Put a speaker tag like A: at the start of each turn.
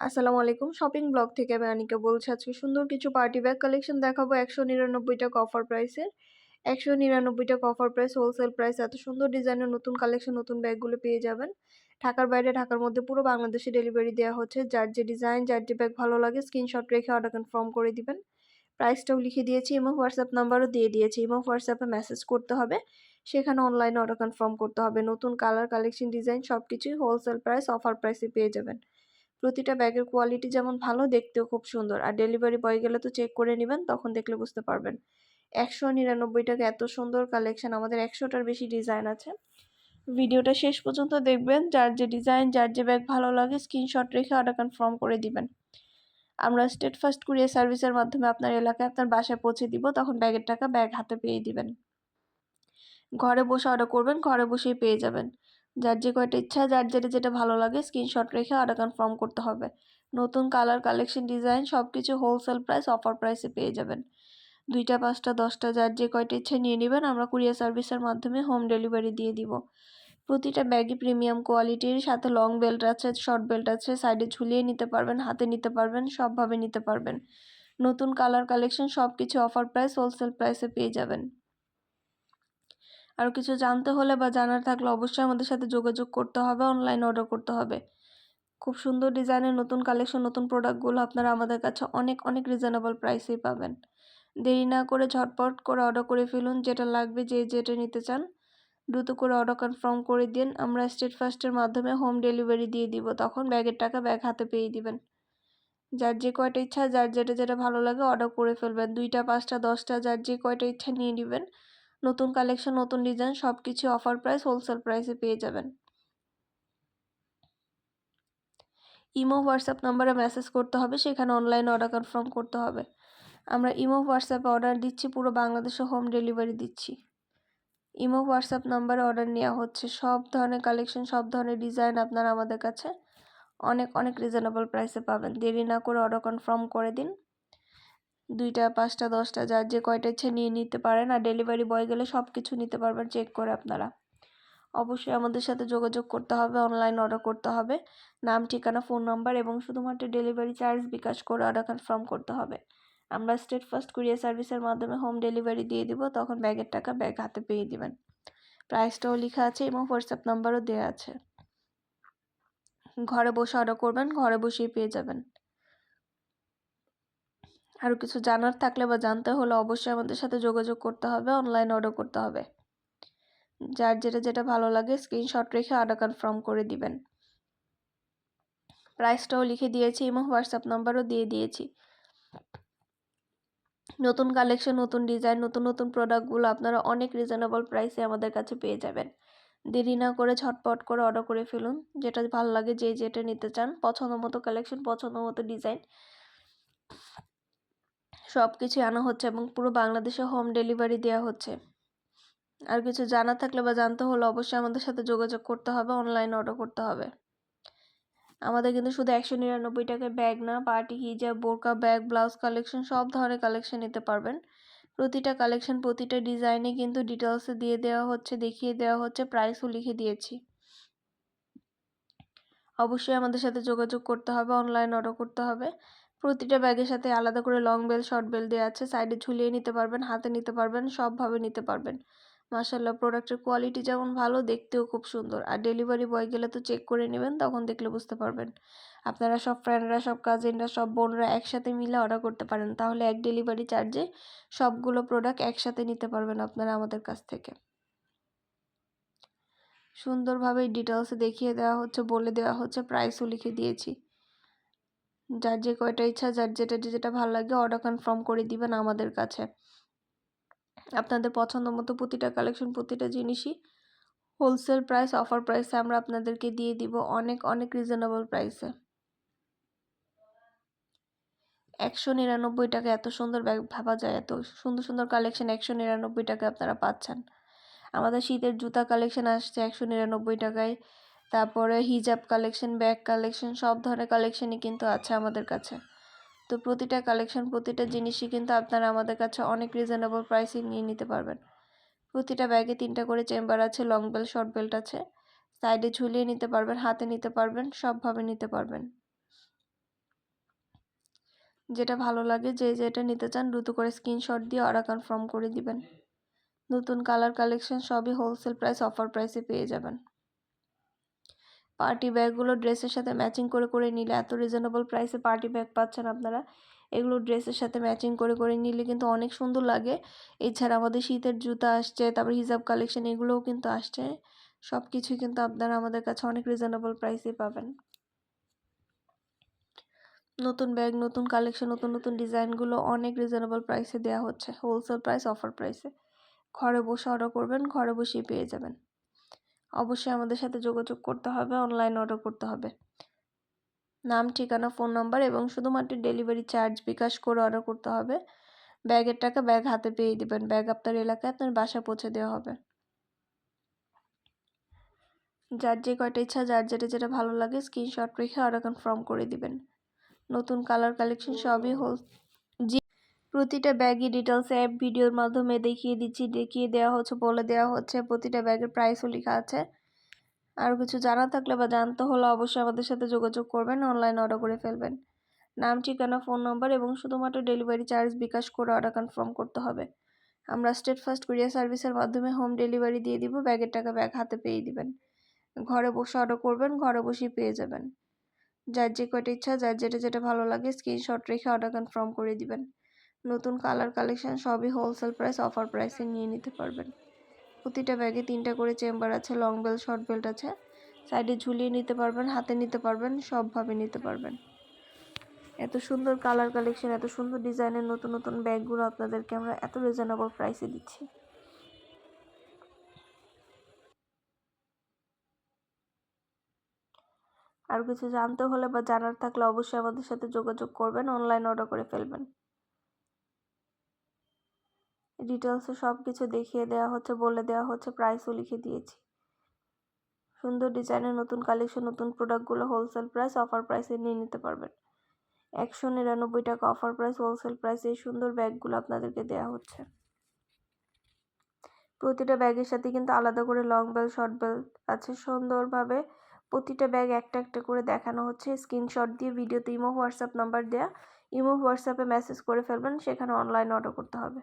A: আসসালামু আলাইকুম। Shopping blog থেকে আমি আনিকা বলছি, আজকে সুন্দর কিছু পার্টি ব্যাগ কালেকশন দেখাবো। একশো নিরানব্বই টাকা অফার প্রাইসের একশো নিরানব্বই টাকা অফার প্রাইস হোলসেল প্রাইস এত সুন্দর ডিজাইনের নতুন কালেকশন নতুন ব্যাগগুলো পেয়ে যাবেন। ঢাকার বাইরে, ঢাকার মধ্যে পুরো বাংলাদেশে ডেলিভারি দেওয়া হচ্ছে। যার যে ডিজাইন যার যে ব্যাগ ভালো লাগে স্ক্রিনশট রেখে অর্ডার কনফার্ম করে দিবেন। প্রাইসটাও লিখে দিয়েছি, এবং হোয়াটসঅ্যাপ নাম্বারও দিয়ে দিয়েছি, এবং হোয়াটসঅ্যাপে মেসেজ করতে হবে। সেখানে অনলাইনে অর্ডার কনফার্ম করতে হবে। নতুন কালার কালেকশন ডিজাইন সব কিছুই হোলসেল প্রাইস অফার প্রাইসে পেয়ে যাবেন। প্রতিটা ব্যাগের কোয়ালিটি যেমন ভালো, দেখতেও খুব সুন্দর। আর ডেলিভারি বয় গেলে তো চেক করে নেবেন, তখন দেখলে বুঝতে পারবেন। একশো নিরানব্বই টাকা এত সুন্দর কালেকশন আমাদের একশোটার বেশি ডিজাইন আছে। ভিডিওটা শেষ পর্যন্ত দেখবেন, যার যে ডিজাইন যার যে ব্যাগ ভালো লাগে স্ক্রিনশট রেখে অর্ডার কনফার্ম করে দিবেন। আমরা স্টেট ফার্স্ট কুরিয়ার সার্ভিসের মাধ্যমে আপনার এলাকায় আপনার বাসায় পৌঁছে দিব, তখন ব্যাগের টাকা ব্যাগ হাতে পেয়ে দিবেন। ঘরে বসে অর্ডার করবেন, ঘরে বসেই পেয়ে যাবেন। যার যে কয়টা ইচ্ছা, যার যেটা যেটা ভালো লাগে স্ক্রিনশট রেখে অর্ডার কনফার্ম করতে হবে। নতুন কালার কালেকশন ডিজাইন সব কিছু হোলসেল প্রাইস অফার প্রাইসে পেয়ে যাবেন। দুইটা, পাঁচটা, দশটা, যার যে কয়টা ইচ্ছা নিয়ে নেবেন, আমরা কুরিয়ার সার্ভিসের মাধ্যমে হোম ডেলিভারি দিয়ে দিব। প্রতিটা ব্যাগই প্রিমিয়াম কোয়ালিটির সাথে লং বেল্ট আছে শর্ট বেল্ট আছে সাইডে ঝুলিয়ে নিতে পারবেন, হাতে নিতে পারবেন, সবভাবে নিতে পারবেন। নতুন কালার কালেকশন সব কিছু অফার প্রাইস হোলসেল প্রাইসে পেয়ে যাবেন। আরও কিছু জানতে হলে বা জানার থাকলে অবশ্যই আমাদের সাথে যোগাযোগ করতে হবে অনলাইন অর্ডার করতে হবে। খুব সুন্দর ডিজাইনের নতুন কালেকশন নতুন প্রোডাক্টগুলো আপনারা আমাদের কাছে অনেক অনেক রিজনেবল প্রাইসেই পাবেন। দেরি না করে ঝটপট করে অর্ডার করে ফেলুন, যেটা লাগবে যে যেটা নিতে চান। দ্রুত করে অর্ডার কনফার্ম করে দিন, আমরা স্টেট ফার্স্টের মাধ্যমে হোম ডেলিভারি দিয়ে দিব, তখন ব্যাগের টাকা ব্যাগ হাতে পেয়ে দিবেন। যার যে কয়টা ইচ্ছা, যার যেটা যেটা ভালো লাগে অর্ডার করে ফেলবেন। দুইটা, পাঁচটা, দশটা, যার যে কয়টা ইচ্ছা নিয়ে নেবেন। নতুন কালেকশন নতুন ডিজাইন সব কিছু অফার প্রাইস হোলসেল প্রাইসে পেয়ে যাবেন। ইমো হোয়াটসঅ্যাপ নাম্বারে মেসেজ করতে হবে, সেখানে অনলাইন অর্ডার কনফার্ম করতে হবে। আমরা ইমো হোয়াটসঅ্যাপে অর্ডার দিচ্ছি, পুরো বাংলাদেশে হোম ডেলিভারি দিচ্ছি। ইমো হোয়াটসঅ্যাপ নাম্বারে অর্ডার নেওয়া হচ্ছে, সব ধরনের কালেকশন সব ধরনের ডিজাইন আপনারা আমাদের কাছে অনেক অনেক রিজনেবল প্রাইসে পাবেন। দেরি না করে অর্ডার কনফার্ম করে দিন। দুইটা, পাঁচটা, দশটা, যার যে কয়টা ইচ্ছে নিয়ে নিতে পারেন আর ডেলিভারি বয় গেলে সব কিছু নিতে পারবেন, চেক করে আপনারা। অবশ্যই আমাদের সাথে যোগাযোগ করতে হবে, অনলাইন অর্ডার করতে হবে। নাম, ঠিকানা, ফোন নাম্বার এবং শুধুমাত্র ডেলিভারি চার্জ বিকাশ করে অর্ডার কনফার্ম করতে হবে। আমরা স্টেট ফার্স্ট কুরিয়ার সার্ভিসের মাধ্যমে হোম ডেলিভারি দিয়ে দিব, তখন ব্যাগের টাকা ব্যাগ হাতে পেয়ে দিবেন। প্রাইসটাও লেখা আছে এবং হোয়াটসঅ্যাপ নাম্বারও দেওয়া আছে। ঘরে বসে অর্ডার করবেন, ঘরে বসেই পেয়ে যাবেন। আরও কিছু জানার থাকলে বা জানতে হলে অবশ্যই আমাদের সাথে যোগাযোগ করতে হবে অনলাইন অর্ডার করতে হবে। যার যেটা যেটা ভালো লাগে স্ক্রিনশট রেখে অর্ডার কনফার্ম করে দিবেন। প্রাইসটাও লিখে দিয়েছি এবং হোয়াটসঅ্যাপ নাম্বারও দিয়ে দিয়েছি। নতুন কালেকশন নতুন ডিজাইন নতুন নতুন প্রোডাক্টগুলো আপনারা অনেক রিজনেবল প্রাইসে আমাদের কাছে পেয়ে যাবেন। দেরি না করে ঝটপট করে অর্ডার করে ফেলুন, যেটা ভালো লাগে যে যেটা নিতে চান পছন্দ মতো কালেকশন পছন্দ মতো ডিজাইন সব কিছুই আনা হচ্ছে এবং পুরো বাংলাদেশে হোম ডেলিভারি দেওয়া হচ্ছে। আর কিছু জানা থাকলে বা জানতে হলে অবশ্যই আমাদের সাথে যোগাযোগ করতে হবে অনলাইন অর্ডার করতে হবে। আমাদের কিন্তু শুধু একশো নিরানব্বই টাকায় ব্যাগ না পার্টি হিজাব বোরকা ব্যাগ ব্লাউজ কালেকশন সব ধরনের কালেকশন নিতে পারবেন। প্রতিটা কালেকশন প্রতিটা ডিজাইনে কিন্তু ডিটেলসে দিয়ে দেওয়া হচ্ছে, দেখিয়ে দেওয়া হচ্ছে প্রাইসও লিখে দিয়েছি। অবশ্যই আমাদের সাথে যোগাযোগ করতে হবে অনলাইন অর্ডার করতে হবে। প্রতিটা ব্যাগের সাথে আলাদা করে লং বেল শর্ট বেল দেওয়া আছে। সাইডে ঝুলিয়ে নিতে পারবেন, হাতে নিতে পারবেন, সবভাবে নিতে পারবেন। মাসাল্লাহ প্রোডাক্টের কোয়ালিটি যেমন ভালো, দেখতেও খুব সুন্দর। আর ডেলিভারি বয় গেলে তো চেক করে নেবেন, তখন দেখলে বুঝতে পারবেন। আপনারা সব ফ্রেন্ডরা সব কাজিনরা সব বোনরা একসাথে মিলে অর্ডার করতে পারেন। তাহলে এক ডেলিভারি চার্জে সবগুলো প্রোডাক্ট একসাথে নিতে পারবেন আপনারা আমাদের কাছ থেকে। সুন্দরভাবে ডিটেলসে দেখিয়ে দেওয়া হচ্ছে, বলে দেওয়া হচ্ছে প্রাইসও লিখে দিয়েছি। যার যে কয়টা ইচ্ছা, যার যেটা যেটা ভালো লাগে অর্ডার কনফার্ম করে দিবেন আমাদের কাছে। আপনাদের পছন্দ মতো প্রতিটা কালেকশন প্রতিটা জিনিসই হোলসেল প্রাইস অফার প্রাইসে আমরা আপনাদেরকে দিয়ে দিব অনেক অনেক রিজনেবল প্রাইসে একশো নিরানব্বই টাকা এত সুন্দর ব্যাগ, ভাবা যায় এত সুন্দর সুন্দর কালেকশন একশো নিরানব্বই টাকা আপনারা পাচ্ছেন। আমাদের শীতের জুতা কালেকশন আসছে একশো নিরানব্বই টাকায়। তারপরে হিজাব কালেকশন ব্যাগ কালেকশন সব ধরনের কালেকশনই কিন্তু আছে আমাদের কাছে। তো প্রতিটা কালেকশন প্রতিটা জিনিসই কিন্তু আপনারা আমাদের কাছে অনেক রিজনেবল প্রাইসে নিয়ে নিতে পারবেন। প্রতিটা ব্যাগে তিনটা করে চেম্বার আছে লং বেল্ট শর্ট বেল্ট আছে। সাইডে ঝুলিয়ে নিতে পারবেন, হাতে নিতে পারবেন, সবভাবে নিতে পারবেন। যেটা ভালো লাগে যে যেটা নিতে চান দ্রুত করে স্ক্রিনশট দিয়ে অর্ডার কনফার্ম করে দিবেন। নতুন কালার কালেকশন সবই হোলসেল প্রাইস অফার প্রাইসে পেয়ে যাবেন। পার্টি ব্যাগগুলো ড্রেসের সাথে ম্যাচিং করে করে নিলে এত রিজনেবল প্রাইসে পার্টি ব্যাগ পাচ্ছেন আপনারা। এগুলো ড্রেসের সাথে ম্যাচিং করে করে নিলে কিন্তু অনেক সুন্দর লাগে। এছাড়া আমাদের শীতের জুতা আসছে, তারপর হিজাব কালেকশন এগুলোও কিন্তু আসছে। সব কিছুই কিন্তু আপনারা আমাদের কাছে অনেক রিজনেবল প্রাইসে পাবেন। নতুন ব্যাগ, নতুন কালেকশন নতুন নতুন ডিজাইনগুলো অনেক রিজনেবল প্রাইসে দেওয়া হচ্ছে। হোলসেল প্রাইস অফার প্রাইসে ঘরে বসে অর্ডার করবেন, ঘরে বসেই পেয়ে যাবেন। অবশ্যই আমাদের সাথে যোগাযোগ করতে হবে অনলাইন অর্ডার করতে হবে। নাম, ঠিকানা ফোন নাম্বার এবং শুধুমাত্র ডেলিভারি চার্জ বিকাশ করে অর্ডার করতে হবে। ব্যাগের টাকা ব্যাগ হাতে পেয়ে দিবেন। ব্যাগ আপনার এলাকায় আপনার বাসা পৌঁছে দেওয়া হবে। যার যে কয়টা ইচ্ছা, যার যেটা যেটা ভালো লাগে স্ক্রিনশট রেখে অর্ডার কনফার্ম করে দিবেন। নতুন কালার কালেকশন সবই হোল প্রতিটা ব্যাগই ডিটেলস অ্যাপ ভিডিওর মাধ্যমে দেখিয়ে দিচ্ছি, দেখিয়ে দেওয়া হচ্ছে, বলে দেওয়া হচ্ছে, প্রতিটা ব্যাগের প্রাইসও লেখা আছে। আর কিছু জানা থাকলে বা জানতে হলে অবশ্যই আমাদের সাথে যোগাযোগ করবেন অনলাইন অর্ডার করে ফেলবেন। নাম, ঠিকানা ফোন নম্বর এবং শুধুমাত্র ডেলিভারি চার্জ বিকাশ করে অর্ডার কনফার্ম করতে হবে। আমরা স্টেট ফার্স্ট কুরিয়ার সার্ভিসের মাধ্যমে হোম ডেলিভারি দিয়ে দিব, ব্যাগের টাকা ব্যাগ হাতে পেয়ে দিবেন। ঘরে বসে অর্ডার করবেন, ঘরে বসেই পেয়ে যাবেন। যার যে কয়টা ইচ্ছা, যার যেটা যেটা ভালো লাগে স্ক্রিনশট রেখে অর্ডার কনফার্ম করে দিবেন। নতুন কালার কালেকশন সবই হোলসেল প্রাইস অফার প্রাইসে নিয়ে নিতে পারবেন। প্রতিটা ব্যাগে তিনটা করে চেম্বার আছে লং বেল্ট শর্ট বেল্ট আছে। সাইডে ঝুলিয়ে নিতে পারবেন, হাতে নিতে পারবেন, সবভাবে নিতে পারবেন। এত সুন্দর কালার কালেকশন, এত সুন্দর ডিজাইনের নতুন নতুন ব্যাগগুলো আপনাদেরকে আমরা এত রিজনেবল প্রাইসে দিচ্ছি। আর কিছু জানতে হলে বা জানার থাকলে অবশ্যই আমাদের সাথে যোগাযোগ করবেন অনলাইন অর্ডার করে ফেলবেন। ডিটেলসে সব কিছু দেখিয়ে দেওয়া হচ্ছে, বলে দেওয়া হচ্ছে প্রাইসও লিখে দিয়েছি। সুন্দর ডিজাইনের নতুন কালেকশন নতুন প্রোডাক্টগুলো হোলসেল প্রাইস অফার প্রাইসে নিয়ে নিতে পারবেন। একশো নিরানব্বই টাকা অফার প্রাইস হোলসেল প্রাইসে এই সুন্দর ব্যাগগুলো আপনাদেরকে দেওয়া হচ্ছে। প্রতিটা ব্যাগের সাথে কিন্তু আলাদা করে লং বেল শর্ট বেল আছে। সুন্দরভাবে প্রতিটা ব্যাগ একটা একটা করে দেখানো হচ্ছে। স্ক্রিনশট দিয়ে ভিডিওতে ইমো, হোয়াটসঅ্যাপ নাম্বার দেওয়া ইমো, হোয়াটসঅ্যাপে মেসেজ করে ফেলবেন, সেখানে অনলাইন অর্ডার করতে হবে।